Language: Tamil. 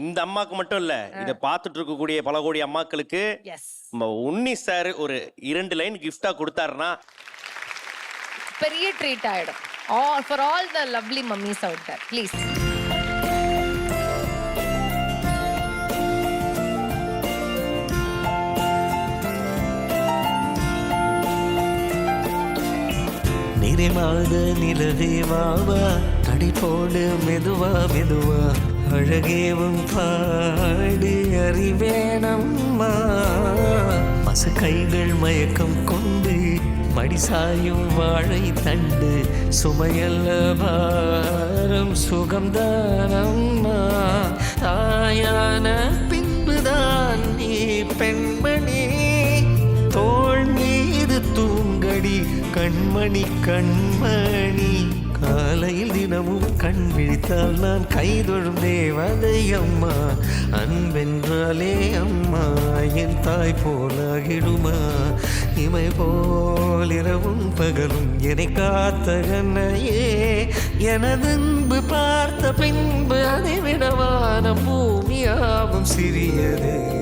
இந்த அம்மாக்கு மட்டும் இல்ல இதை பார்த்துட்டு இருக்கக்கூடிய பல கோடி அம்மாக்களுக்கு எஸ் நம்ம உன்னி சார் ஒரு இரண்டு லைன் கிஃப்டா கொடுத்தாருன்னா பெரிய ட்ரீட் ஆயிடும். All for all the lovely mummies out there please நிறைமாத நிலவே வாவா தடி போடு மெதுவா மெதுவா. அழகேவும் பாடி அறிவேனம்மா. மச கைகள் மயக்கம் கொண்டு மடிசாயும் வாழை தண்டு சுமையல்ல பாரம் சுகம்தானம்மா. தாயான பின்புதான் நீ பெண்மணி. தோல் மீது தூங்கடி கண்மணி கண்மணி. காலையில் தினமும் கண் விழித்தால் நான் கைதொழும் தேவதை அம்மா. அன்பென்றாலே அம்மா என் தாய் போலாகிடுமா? இமை போல் இரவும் பகலும் என்னை காத்த கண்ணையே எனதன்பு பார்த்த பின்பு அதை விடவான பூமியாவும் சிறியதே.